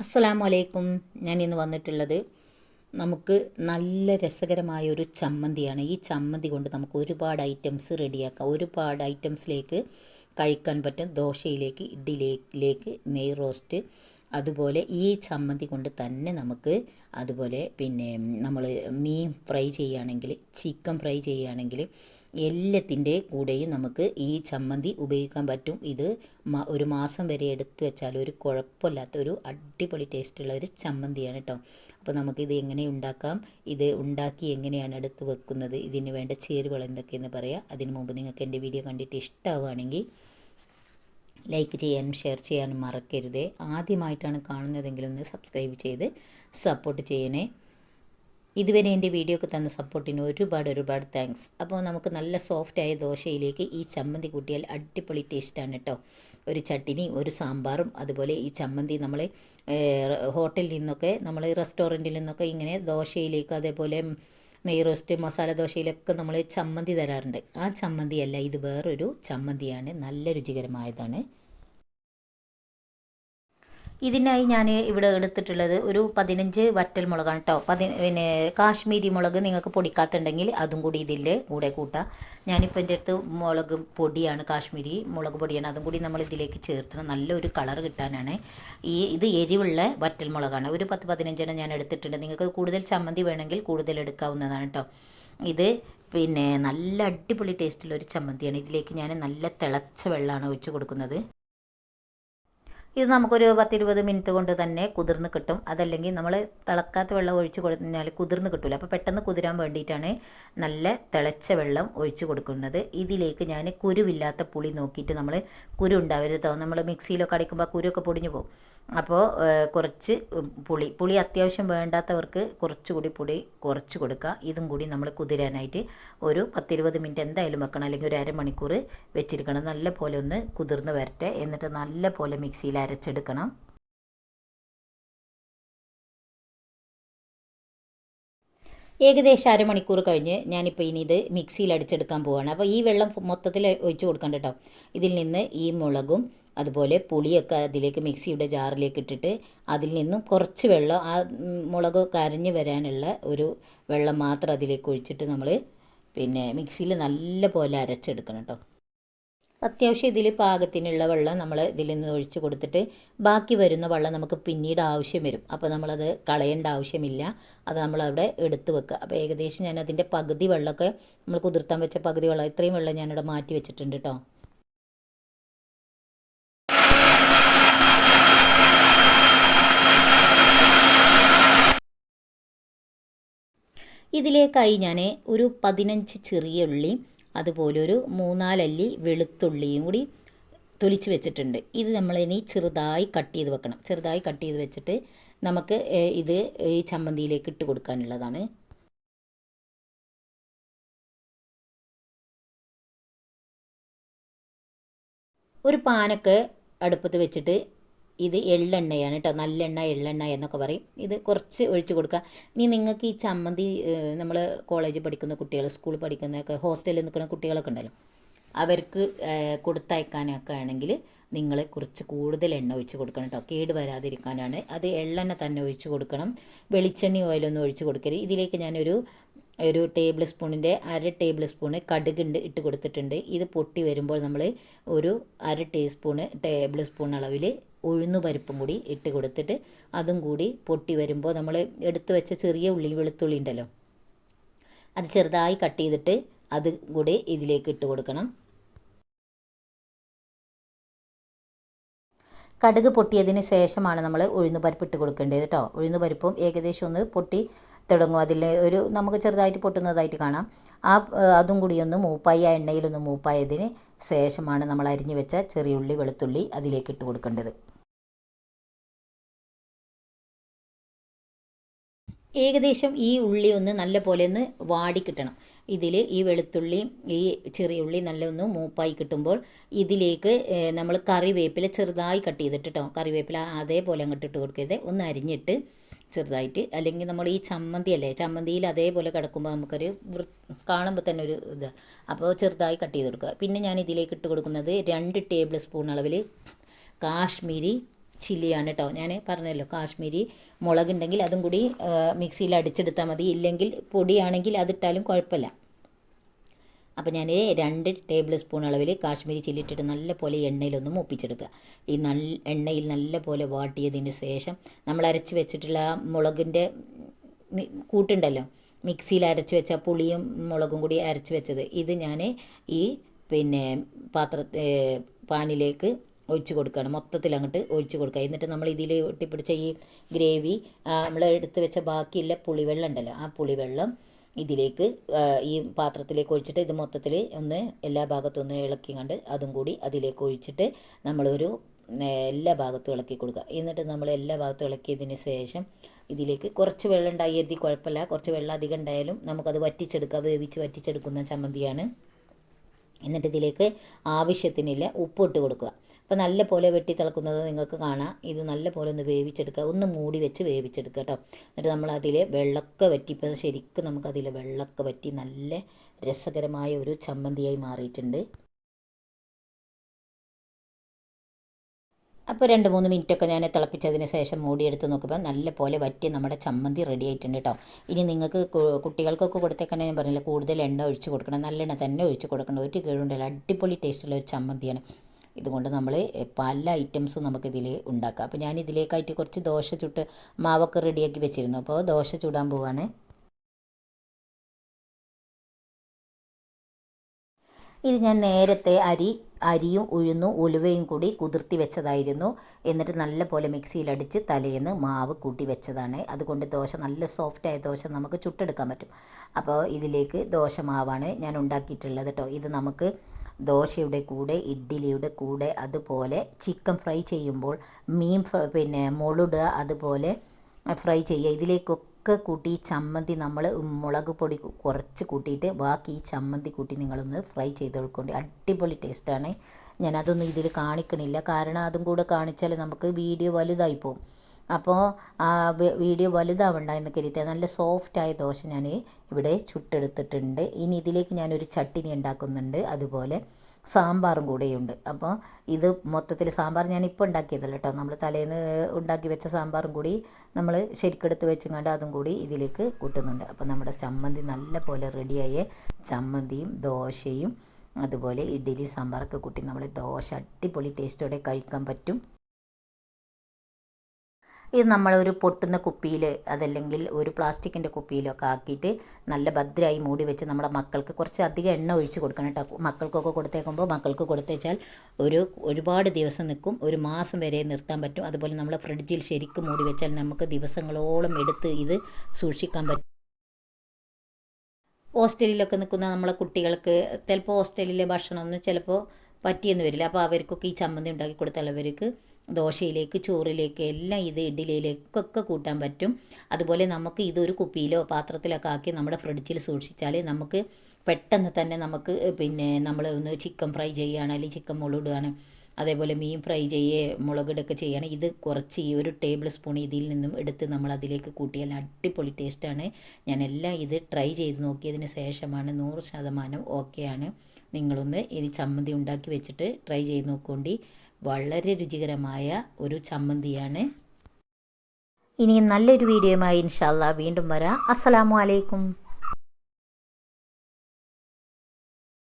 അസ്സലാമു അലൈക്കും ഞാൻ ഇന്ന് വന്നിട്ടുള്ളത് നമുക്ക് നല്ല രസകരമായ ഒരു ചമ്മന്തിയാണ്. ഈ ചമ്മന്തി കൊണ്ട് നമുക്ക് ഒരുപാട് ഐറ്റംസ് റെഡിയാക്കാം ഒരുപാട് ഐറ്റംസിലേക്ക് കഴിക്കാൻ പറ്റും. ദോശയിലേക്ക് ഇഡ്ഡലിയിലേക്ക് നെയ് റോസ്റ്റ് അതുപോലെ ഈ ചമ്മന്തി കൊണ്ട് തന്നെ നമുക്ക് അതുപോലെ പിന്നെ നമ്മൾ മീൻ ഫ്രൈ ചെയ്യുകയാണെങ്കിൽ ചിക്കൻ ഫ്രൈ ചെയ്യുകയാണെങ്കിൽ എല്ലാത്തിന്റെ കൂടെയും നമുക്ക് ഈ ചമ്മന്തി ഉപയോഗിക്കാൻ പറ്റും. ഇത് ഒരു മാസം വരെ എടുത്തു വെച്ചാൽ ഒരു കുഴപ്പമില്ലാത്ത ഒരു അടിപൊളി ടേസ്റ്റുള്ള ഒരു ചമ്മന്തിയാണ് കേട്ടോ അപ്പോൾ നമുക്കിത് എങ്ങനെ ഉണ്ടാക്കാം? ഇത് ഉണ്ടാക്കി എങ്ങനെയാണ് എടുത്ത് വെക്കുന്നത്? ഇതിന് വേണ്ട ചേരുവകൾ എന്തൊക്കെയെന്ന് പറയാം. അതിന് മുമ്പ് നിങ്ങൾക്ക് എന്റെ വീഡിയോ കണ്ടിട്ട് ഇഷ്ടമാവുകയാണെങ്കിൽ ലൈക്ക് ചെയ്യാനും ഷെയർ ചെയ്യാനും മറക്കരുതേ. ആദ്യമായിട്ടാണ് കാണുന്നതെങ്കിൽ ഒന്ന് സബ്സ്ക്രൈബ് ചെയ്ത് സപ്പോർട്ട് ചെയ്യണേ. ഇതുവരെ എന്റെ വീഡിയോക്ക് തന്ന സപ്പോർട്ടിന് ഒരുപാട് ഒരുപാട് താങ്ക്സ് അപ്പോൾ നമുക്ക് നല്ല സോഫ്റ്റായ ദോശയിലേക്ക് ഈ ചമ്മന്തി കൂട്ടിയാൽ അടിപൊളി ടേസ്റ്റാണ് കേട്ടോ ഒരു ചട്ടിനി ഒരു സാമ്പാറും അതുപോലെ ഈ ചമ്മന്തി നമ്മൾ ഹോട്ടലിൽ നിന്നൊക്കെ നമ്മൾ റെസ്റ്റോറന്റിൽ നിന്നൊക്കെ ഇങ്ങനെ ദോശയിലേക്ക് അതേപോലെ നെയ് റോസ്റ്റ് മസാല ദോശയിലൊക്കെ നമ്മൾ ചമ്മന്തി തരാറുണ്ട്. ആ ചമ്മന്തിയല്ല ഇത് വേറൊരു ചമ്മന്തിയാണ് നല്ല രുചികരമായതാണ്. ഇതിനായി ഞാൻ ഇവിടെ എടുത്തിട്ടുള്ളത് ഒരു പതിനഞ്ച് വറ്റൽ മുളകാണ് കേട്ടോ പതി പിന്നെ കാശ്മീരി മുളക് നിങ്ങൾക്ക് പൊടിക്കാത്തുണ്ടെങ്കിൽ അതും കൂടി ഇതിൽ കൂടെ കൂട്ടാം. ഞാനിപ്പോൾ എന്റെ അടുത്ത് മുളക് പൊടിയാണ് കാശ്മീരി മുളക് പൊടിയാണ്. അതും കൂടി നമ്മൾ ഇതിലേക്ക് ചേർത്തണം. നല്ലൊരു കളർ കിട്ടാനാണ്. ഈ ഇത് എരിവുള്ള വറ്റൽ മുളകാണ്. ഒരു പത്ത് പതിനഞ്ചെണ്ണം ഞാൻ എടുത്തിട്ടുണ്ട്. നിങ്ങൾക്ക് കൂടുതൽ ചമ്മന്തി വേണമെങ്കിൽ കൂടുതൽ എടുക്കാവുന്നതാണ് കേട്ടോ ഇത് പിന്നെ നല്ല അടിപൊളി ടേസ്റ്റുള്ള ഒരു ചമ്മന്തിയാണ്. ഇതിലേക്ക് ഞാൻ നല്ല തിളച്ച വെള്ളമാണ് ഒഴിച്ച് കൊടുക്കുന്നത്. ഇത് നമുക്കൊരു പത്തിരുപത് മിനിറ്റ് കൊണ്ട് തന്നെ കുതിർന്ന് കിട്ടും. അതല്ലെങ്കിൽ നമ്മൾ തിളക്കാത്ത വെള്ളം ഒഴിച്ച് കൊടുത്താൽ കുതിർന്ന് കിട്ടില്ല അപ്പോൾ പെട്ടെന്ന് കുതിരാൻ വേണ്ടിയിട്ടാണ് നല്ല തിളച്ച വെള്ളം ഒഴിച്ച് കൊടുക്കുന്നത്. ഇതിലേക്ക് ഞാൻ കുരുവില്ലാത്ത പുളി നോക്കിയിട്ട് നമ്മൾ കുരു ഉണ്ടാവരുത് നമ്മൾ മിക്സിയിലൊക്കെ അടിക്കുമ്പോൾ കുരുവൊക്കെ പൊടിഞ്ഞു പോകും. അപ്പോൾ കുറച്ച് പുളി പുളി അത്യാവശ്യം വേണ്ടാത്തവർക്ക് കുറച്ചുകൂടി പുളി കുറച്ച് കൊടുക്കുക. ഇതും കൂടി നമ്മൾ കുതിരാനായിട്ട് ഒരു പത്തിരുപത് മിനിറ്റ് എന്തായാലും വെക്കണം. അല്ലെങ്കിൽ ഒരു അരമണിക്കൂർ വെച്ചിരിക്കണം. നല്ല പോലെ ഒന്ന് കുതിർന്ന് വരട്ടെ. എന്നിട്ട് നല്ല പോലെ മിക്സിയിൽ അരച്ചെടുക്കണം ഏകദേശം അരമണിക്കൂർ കഴിഞ്ഞ് ഞാനിപ്പോൾ ഇനി ഇത് മിക്സിയിൽ അടിച്ചെടുക്കാൻ പോവുകയാണ് അപ്പോൾ ഈ വെള്ളം മൊത്തത്തിൽ ഒഴിച്ച് കൊടുക്കണ്ട കേട്ടോ ഇതിൽ നിന്ന് ഈ മുളകും അതുപോലെ പുളിയൊക്കെ അതിലേക്ക് മിക്സിയുടെ ജാറിലേക്ക് ഇട്ടിട്ട് അതിൽ നിന്നും കുറച്ച് വെള്ളം ആ മുളക് കരഞ്ഞ് വരാനുള്ള ഒരു വെള്ളം മാത്രം അതിലേക്ക് ഒഴിച്ചിട്ട് നമ്മൾ പിന്നെ മിക്സിയിൽ നല്ല പോലെ അരച്ചെടുക്കണം കേട്ടോ അത്യാവശ്യം ഇതിൽ പാകത്തിനുള്ള വെള്ളം നമ്മൾ ഇതിൽ നിന്ന് ഒഴിച്ച് കൊടുത്തിട്ട് ബാക്കി വരുന്ന വെള്ളം നമുക്ക് പിന്നീട് ആവശ്യം വരും. അപ്പോൾ നമ്മളത് കളയേണ്ട ആവശ്യമില്ല. അത് നമ്മളവിടെ എടുത്ത് വെക്കുക. അപ്പോൾ ഏകദേശം ഞാൻ അതിന്റെ പകുതി വെള്ളമൊക്കെ നമ്മൾ കുതിർത്താൻ വെച്ച പകുതി വെള്ളം ഇത്രയും വെള്ളം ഞാനിവിടെ മാറ്റി വെച്ചിട്ടുണ്ട് കേട്ടോ ഇതിലേക്കായി ഞാൻ ഒരു പതിനഞ്ച് ചെറിയ ഉള്ളി അതുപോലെ ഒരു മൂന്നാലല്ലി വെളുത്തുള്ളിയും കൂടി തൊലിച്ച് വെച്ചിട്ടുണ്ട്. ഇത് നമ്മളിനി ചെറുതായി കട്ട് ചെയ്ത് വെക്കണം. ചെറുതായി കട്ട് ചെയ്ത് വെച്ചിട്ട് നമുക്ക് ഇത് ഈ ചമ്മന്തിയിലേക്ക് ഇട്ട് കൊടുക്കാനുള്ളതാണ്. ഒരു പാനൊക്കെ അടുപ്പത്ത് വെച്ചിട്ട് ഇത് എള്ളെണ്ണയാണ് കേട്ടോ നല്ലെണ്ണ എള്ളെണ്ണ എന്നൊക്കെ പറയും. ഇത് കുറച്ച് ഒഴിച്ച് കൊടുക്കുക. ഇനി നിങ്ങൾക്ക് ഈ ചമ്മന്തി നമ്മൾ കോളേജിൽ പഠിക്കുന്ന കുട്ടികൾ സ്കൂളിൽ പഠിക്കുന്നൊക്കെ ഹോസ്റ്റലിൽ നിൽക്കുന്ന കുട്ടികളൊക്കെ ഉണ്ടല്ലോ. അവർക്ക് കൊടുത്തയക്കാനൊക്കെ ആണെങ്കിൽ നിങ്ങൾ കുറച്ച് കൂടുതൽ എണ്ണ ഒഴിച്ച് കൊടുക്കണം കേട്ടോ കേട് വരാതിരിക്കാനാണ്. അത് എള്ളെണ്ണ തന്നെ ഒഴിച്ച് കൊടുക്കണം. വെളിച്ചെണ്ണ ഓയിലൊന്നും ഒഴിച്ച് കൊടുക്കരുത്. ഇതിലേക്ക് ഞാനൊരു ഒരു ടേബിൾ സ്പൂണിന്റെ അര ടേബിൾ സ്പൂണ് കടുകുണ്ട് ഇട്ട് കൊടുത്തിട്ടുണ്ട്. ഇത് പൊട്ടി വരുമ്പോൾ നമ്മൾ ഒരു അര ടീസ്പൂണ് ടേബിൾ സ്പൂൺ അളവിൽ ഉഴുന്ന് പരിപ്പും കൂടി ഇട്ട് കൊടുത്തിട്ട് അതും കൂടി പൊട്ടി വരുമ്പോൾ നമ്മൾ എടുത്തു വെച്ച ചെറിയ ഉള്ളി വെളുത്തുള്ളി ഉണ്ടല്ലോ അത് ചെറുതായി കട്ട് ചെയ്തിട്ട് അത് കൂടി ഇതിലേക്ക് ഇട്ട് കൊടുക്കണം. കടുക് പൊട്ടിയതിന് ശേഷമാണ് നമ്മൾ ഉഴുന്ന് പരിപ്പ് ഇട്ട് കൊടുക്കേണ്ടത് കേട്ടോ ഉഴുന്ന് പരിപ്പും ഏകദേശം ഒന്ന് പൊട്ടി തുടങ്ങും. അതിൽ ഒരു നമുക്ക് ചെറുതായിട്ട് പൊട്ടുന്നതായിട്ട് കാണാം. ആ അതും കൂടി ഒന്ന് മൂപ്പായി ആ എണ്ണയിലൊന്ന് മൂപ്പായതിന് ശേഷമാണ് നമ്മൾ അരിഞ്ഞു വെച്ച ചെറിയ ഉള്ളി വെളുത്തുള്ളി അതിലേക്ക് ഇട്ട് കൊടുക്കേണ്ടത്. ഏകദേശം ഈ ഉള്ളി ഒന്ന് നല്ല പോലെ ഒന്ന് വാടി കിട്ടണം. ഇതിൽ ഈ വെളുത്തുള്ളി ഈ ചെറിയ ഉള്ളി നല്ല ഒന്ന് മൂപ്പായി കിട്ടുമ്പോൾ ഇതിലേക്ക് നമ്മൾ കറിവേപ്പില ചെറുതായി കട്ട് ചെയ്തിട്ട് കേട്ടോ കറിവേപ്പില അതേപോലെ അങ്ങോട്ട് ഇട്ട് കൊടുക്കരുത്. ഒന്ന് അരിഞ്ഞിട്ട് ചെറുതായിട്ട് അല്ലെങ്കിൽ നമ്മൾ ഈ ചമ്മന്തി അല്ലേ ചമ്മന്തിയിൽ അതേപോലെ കിടക്കുമ്പോൾ നമുക്കൊരു കാണുമ്പോൾ തന്നെ ഒരു ഇത്. അപ്പോൾ ചെറുതായി കട്ട് ചെയ്ത് കൊടുക്കുക. പിന്നെ ഞാൻ ഇതിലേക്ക് ഇട്ട് കൊടുക്കുന്നത് രണ്ട് ടേബിൾ സ്പൂൺ അളവിൽ കാശ്മീരി ചില്ലിയാണ് കേട്ടോ ഞാൻ പറഞ്ഞല്ലോ കാശ്മീരി മുളകുണ്ടെങ്കിൽ അതും കൂടി മിക്സിയിൽ അടിച്ചെടുത്താൽ മതി. ഇല്ലെങ്കിൽ പൊടിയാണെങ്കിൽ അതിട്ടാലും കുഴപ്പമില്ല. അപ്പോൾ ഞാൻ രണ്ട് ടേബിൾ സ്പൂൺ അളവിൽ കാശ്മീരി ചില്ലി ഇട്ടിട്ട് നല്ലപോലെ എണ്ണയിലൊന്ന് മൂപ്പിച്ചെടുക്കുക. ഈ നല്ല എണ്ണയിൽ നല്ല പോലെ വാട്ടിയതിന് ശേഷം നമ്മൾ അരച്ച് വെച്ചിട്ടുള്ള മുളകിന്റെ കൂട്ടുണ്ടല്ലോ. മിക്സിയിൽ അരച്ച് വെച്ച പുളിയും മുളകും കൂടി അരച്ച് വെച്ചത്. ഇത് ഞാൻ ഈ പിന്നെ പാത്ര പാനിലേക്ക് ഒഴിച്ച് കൊടുക്കുകയാണ്. മൊത്തത്തിൽ അങ്ങോട്ട് ഒഴിച്ച് കൊടുക്കുക. എന്നിട്ട് നമ്മൾ ഇതിൽ ഒട്ടിപ്പിടിച്ച ഈ ഗ്രേവി നമ്മൾ എടുത്ത് വെച്ച ബാക്കിയുള്ള പുളിവെള്ളം ഉണ്ടല്ലോ ആ പുളിവെള്ളം ഇതിലേക്ക് ഈ പാത്രത്തിലേക്ക് ഒഴിച്ചിട്ട് ഇത് മൊത്തത്തിൽ ഒന്ന് എല്ലാ ഭാഗത്തും ഒന്ന് ഇളക്കി കണ്ട് അതും കൂടി അതിലേക്ക് ഒഴിച്ചിട്ട് നമ്മളൊരു എല്ലാ ഭാഗത്തും ഇളക്കി കൊടുക്കുക. എന്നിട്ട് നമ്മൾ എല്ലാ ഭാഗത്തും ഇളക്കിയതിന് ശേഷം ഇതിലേക്ക് കുറച്ച് വെള്ളം ഉണ്ടായി കുഴപ്പമില്ല. കുറച്ച് വെള്ളം അധികം ഉണ്ടായാലും നമുക്കത് വറ്റിച്ചെടുക്കുക. വേവിച്ച് വറ്റിച്ചെടുക്കുന്ന ചമ്മന്തിയാണ്. എന്നിട്ട് ഇതിലേക്ക് ആവശ്യത്തിനില്ല ഉപ്പിട്ട് കൊടുക്കുക. അപ്പോൾ നല്ല പോലെ വെട്ടി തിളക്കുന്നത് നിങ്ങൾക്ക് കാണാം. ഇത് നല്ല പോലെ ഒന്ന് വേവിച്ചെടുക്കുക. ഒന്ന് മൂടി വെച്ച് വേവിച്ചെടുക്കുക കേട്ടോ. എന്നിട്ട് നമ്മൾ അതിലെ വെള്ളമൊക്കെ വറ്റിപ്പോൾ ശരിക്കും നമുക്കതിലെ വെള്ളമൊക്കെ വറ്റി നല്ല രസകരമായ ഒരു ചമ്മന്തിയായി മാറിയിട്ടുണ്ട്. അപ്പോൾ രണ്ട് മൂന്ന് മിനിറ്റൊക്കെ ഞാൻ തിളപ്പിച്ചതിന് ശേഷം മൂടിയെടുത്ത് നോക്കുമ്പോൾ നല്ല പോലെ വറ്റി നമ്മുടെ ചമ്മന്തി റെഡി ആയിട്ടുണ്ട് കേട്ടോ. ഇനി നിങ്ങൾക്ക് കുട്ടികൾക്കൊക്കെ കൊടുത്തേക്കാൻ ഞാൻ പറഞ്ഞില്ല കൂടുതൽ എണ്ണ ഒഴിച്ച് കൊടുക്കണം നല്ലെണ്ണ തന്നെ ഒഴിച്ച് കൊടുക്കണം. ഒരു കേടുണ്ടല്ലോ അടിപൊളി ടേസ്റ്റുള്ള ഒരു ചമ്മന്തിയാണ്. ഇതുകൊണ്ട് നമ്മൾ പല ഐറ്റംസും നമുക്കിതിൽ ഉണ്ടാക്കാം. അപ്പോൾ ഞാൻ ഇതിലേക്കായിട്ട് കുറച്ച് ദോശ ചുട്ട് മാവൊക്കെ റെഡിയാക്കി വെച്ചിരുന്നു. അപ്പോൾ ദോശ ചൂടാൻ പോവാണ്. ഇത് ഞാൻ നേരത്തെ അരി അരിയും ഉഴുന്നും ഉലുവയും കൂടി കുതിർത്തി വെച്ചതായിരുന്നു. എന്നിട്ട് നല്ല പോലെ മിക്സിയിലടിച്ച് തലേന്ന് മാവ് കൂട്ടി വെച്ചതാണ്. അതുകൊണ്ട് ദോശ നല്ല സോഫ്റ്റായ ദോശ നമുക്ക് ചുട്ടെടുക്കാൻ പറ്റും. അപ്പോൾ ഇതിലേക്ക് ദോശ മാവാണ് ഞാൻ ഉണ്ടാക്കിയിട്ടുള്ളത് കേട്ടോ ഇത് നമുക്ക് ദോശയുടെ കൂടെ ഇഡ്ഡലിയുടെ കൂടെ അതുപോലെ ചിക്കൻ ഫ്രൈ ചെയ്യുമ്പോൾ മീൻ പിന്നെ മുളുടുക അതുപോലെ ഫ്രൈ ചെയ്യുക. ഇതിലേക്കൊക്കെ കൂട്ടി ഈ ചമ്മന്തി നമ്മൾ മുളക് പൊടി കുറച്ച് കൂട്ടിയിട്ട് ബാക്കി ഈ ചമ്മന്തി കൂട്ടി നിങ്ങളൊന്ന് ഫ്രൈ ചെയ്ത് കൊടുക്കൊണ്ട് അടിപൊളി ടേസ്റ്റാണ്. ഞാനതൊന്നും ഇതിൽ കാണിക്കണില്ല. കാരണം അതും കൂടെ കാണിച്ചാൽ നമുക്ക് വീഡിയോ വലുതായി പോകും അപ്പോൾ വീഡിയോ വലുതാവണ്ട എന്ന് കരുതിയാൽ നല്ല സോഫ്റ്റായ ദോശ ഞാൻ ഇവിടെ ചുട്ടെടുത്തിട്ടുണ്ട്. ഇനി ഇതിലേക്ക് ഞാനൊരു ചട്ടിനി ഉണ്ടാക്കുന്നുണ്ട്. അതുപോലെ സാമ്പാറും കൂടെയുണ്ട്. അപ്പോൾ ഇത് മൊത്തത്തിൽ സാമ്പാർ ഞാൻ ഇപ്പോൾ ഉണ്ടാക്കിയതല്ല കേട്ടോ നമ്മൾ തലേന്ന് ഉണ്ടാക്കി വെച്ച സാമ്പാറും കൂടി നമ്മൾ ശരിക്കെടുത്ത് വെച്ചുകൊണ്ട് അതും കൂടി ഇതിലേക്ക് കൂട്ടുന്നുണ്ട്. അപ്പോൾ നമ്മുടെ ചമ്മന്തി നല്ല പോലെ റെഡിയായ ചമ്മന്തിയും ദോശയും അതുപോലെ ഇഡ്ഡലി സാമ്പാറൊക്കെ കൂട്ടി നമ്മൾ ദോശ അടിപൊളി ടേസ്റ്റോടെ കഴിക്കാൻ പറ്റും. ഇത് നമ്മളൊരു പൊട്ടുന്ന കുപ്പിയിൽ അതല്ലെങ്കിൽ ഒരു പ്ലാസ്റ്റിക്കിന്റെ കുപ്പിയിലൊക്കെ ആക്കിയിട്ട് നല്ല ഭദ്രമായി മൂടി വെച്ച് നമ്മുടെ മക്കൾക്ക് കുറച്ച് അധികം എണ്ണ ഒഴിച്ച് കൊടുക്കണം കേട്ടോ. മക്കൾക്കൊക്കെ കൊടുത്തേക്കുമ്പോൾ മക്കൾക്ക് കൊടുത്തേച്ചാൽ ഒരു ഒരുപാട് ദിവസം നിൽക്കും. ഒരു മാസം വരെ നിർത്താൻ പറ്റും. അതുപോലെ നമ്മൾ ഫ്രിഡ്ജിൽ ശരിക്കും മൂടി വെച്ചാൽ നമുക്ക് ദിവസങ്ങളോളം എടുത്ത് ഇത് സൂക്ഷിക്കാൻ പറ്റും. ഹോസ്റ്റലിലൊക്കെ നിൽക്കുന്ന നമ്മളെ കുട്ടികൾക്ക് ചിലപ്പോൾ ഹോസ്റ്റലിലെ ഭക്ഷണമൊന്നും ചിലപ്പോൾ പറ്റിയെന്ന് വരില്ല. അപ്പോൾ അവർക്കൊക്കെ ഈ ചമ്മന്തി ഉണ്ടാക്കി കൊടുത്താൽ അവർക്ക് ദോശയിലേക്ക് ചോറിലേക്ക് എല്ലാം ഇത് ഇഡ്ഡലിയിലേക്കൊക്കെ കൂട്ടാൻ പറ്റും. അതുപോലെ നമുക്ക് ഇതൊരു കുപ്പിയിലോ പാത്രത്തിലൊക്കെ ആക്കി നമ്മുടെ ഫ്രിഡ്ജിൽ സൂക്ഷിച്ചാൽ നമുക്ക് പെട്ടെന്ന് തന്നെ നമുക്ക് പിന്നെ നമ്മൾ ഒന്ന് ചിക്കൻ ഫ്രൈ ചെയ്യുകയാണ് അല്ലെങ്കിൽ ചിക്കൻ മുളകിടുകയാണ് അതേപോലെ മീൻ ഫ്രൈ ചെയ്യേ മുളകിടൊക്കെ ചെയ്യണം. ഇത് കുറച്ച് ഈ ഒരു ടേബിൾ സ്പൂൺ ഇതിൽ നിന്നും എടുത്ത് നമ്മൾ അതിലേക്ക് കൂട്ടിയാൽ അടിപൊളി ടേസ്റ്റാണ് ഞാൻ എല്ലാം ഇത് ട്രൈ ചെയ്ത് നോക്കിയതിന് ശേഷമാണ് നൂറ് ശതമാനം ഓക്കെയാണ് നിങ്ങളൊന്ന് ഇത് ചമ്മന്തി ഉണ്ടാക്കി വെച്ചിട്ട് ട്രൈ ചെയ്ത് നോക്കുകൊണ്ട് വളരെ രുചികരമായ ഒരു ചമ്മന്തിയാണ്. ഇനിയും നല്ലൊരു വീഡിയോയുമായി ഇൻഷാല്ല വീണ്ടും വരാം. അസ്സലാമു അലൈക്കും.